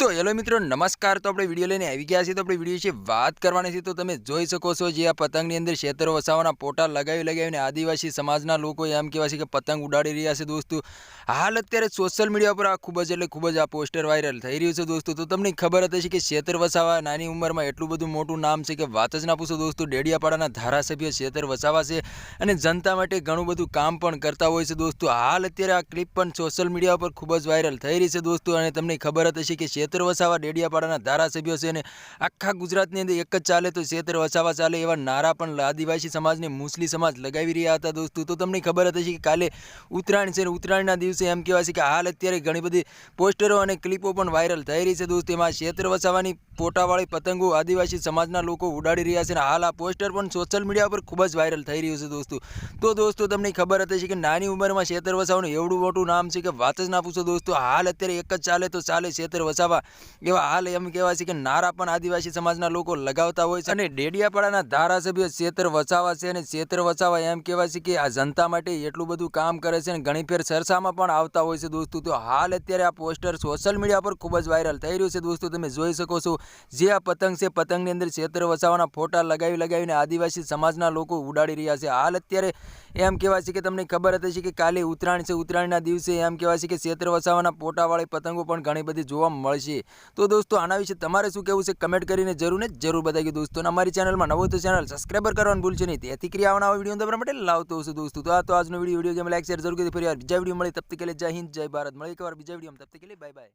તો હેલો મિત્રો, નમસ્કાર. તો આપણે વીડિયો લઈને આવી ગયા છીએ. તો આપણે વીડિયો વિશે વાત કરવાની છે. તો તમે જોઈ શકો છો જે આ પતંગની અંદર ક્ષેત્રો વસાવાના પોટા લગાવી લગાવીને આદિવાસી સમાજના લોકો એમ કહેવાય છે કે પતંગ ઉડાડી રહ્યા છે દોસ્તો. હાલ અત્યારે સોશિયલ મીડિયા પર આ ખૂબ જ એટલે ખૂબ જ આ પોસ્ટર વાયરલ થઈ રહ્યું છે દોસ્તો. તો તમને ખબર હતી છે કે ક્ષેત્ર વસાવા નાની ઉંમરમાં એટલું બધું મોટું નામ છે કે વાત જ ના પૂછો દોસ્તો. ડેડિયાપાડાના ધારાસભ્ય ક્ષેત્ર વસાવા છે અને જનતા માટે ઘણું બધું કામ પણ કરતા હોય છે દોસ્તો. હાલ અત્યારે આ ક્લિપ પણ સોશિયલ મીડિયા પર ખૂબ જ વાયરલ થઈ રહી છે દોસ્તો. અને તમને ખબર હતી હશે કે શેતર વસાવા ડેડિયાપાડાના ધારાસભ્યો છે અને આખા ગુજરાતની અંદર એક જ ચાલે તો શેતર વસાવા ચાલે એવા નારા પણ આદિવાસી સમાજને મુસ્લિમ સમાજ લગાવી રહ્યા હતા દોસ્તો. તો તમને ખબર હતી કે કાલે ઉત્તરાયણ છે ઉત્તરાયણના દિવસે એમ કહેવાય છે કે હાલ અત્યારે ઘણી બધી પોસ્ટરો અને ક્લિપો પણ વાયરલ થઈ રહી છે દોસ્તો. એમાં શેતર વસાવાની ફોટાવાળી પતંગો આદિવાસી સમાજના લોકો ઉડાડી રહ્યા છે અને હાલ આ પોસ્ટર પણ સોશિયલ મીડિયા પર ખૂબ જ વાયરલ થઈ રહ્યું છે દોસ્તો. તો દોસ્તો તમને ખબર હતી કે નાની ઉંમરમાં શેતર વસાવાનું એવડું મોટું નામ છે કે વાત જ ના પૂછો દોસ્તો. હાલ અત્યારે એક જ ચાલે તો ચાલે શેતર વસાવા એવા હાલ એમ કહેવાય છે કે નારા પણ આદિવાસી સમાજના લોકો લગાવતા હોય છે. અને ડેડિયાપાડાના ધારાસભ્ય ક્ષેત્ર વસાવા છે અને ક્ષેત્ર વસાવા એમ કહેવાય છે કે આ જનતા માટે એટલું બધું કામ કરે છે અને ઘણી ફેર સરસામાં પણ આવતા હોય છે દોસ્તો. તો હાલ અત્યારે આ પોસ્ટર સોશિયલ મીડિયા પર ખૂબ જ વાયરલ થઈ રહ્યું છે દોસ્તો. તમે જોઈ શકો છો જે આ પતંગ છે, પતંગની અંદર ક્ષેત્ર વસાવાના ફોટા લગાવી લગાવીને આદિવાસી સમાજના લોકો ઉડાડી રહ્યા છે. હાલ અત્યારે એમ કહેવાય છે કે તમને ખબર હતી છે કે કાલે ઉત્તરાયણ છે. ઉત્તરાયણના દિવસે એમ કહેવાય છે કે ક્ષેત્ર વસાવાના ફોટાવાળી પતંગો પણ ઘણી બધી જોવા મળશે. તો દોસ્તો, આના વિશે તમારે શું કહેવું છે કમેન્ટ કરીને જરૂર ને જરૂર બતાવી દોસ્તો. અમારી ચેનલમાં નવો તો ચેનલ સબસ્ક્રાઈબર કરવાનું ભૂલશો નહીં. તેથી ક્રિયા આવવાના વીડિયો તમારા માટે લાવતો હશે દોસ્તો. તો આ તો આજનો video video game like share જરૂર કરી ફરી બીજા વીડિયો મળી, તબ તક કે જય હિન્દ, જય ભારત. મળી એકવાર બીજા વીડિયો તબ કે બાય બાય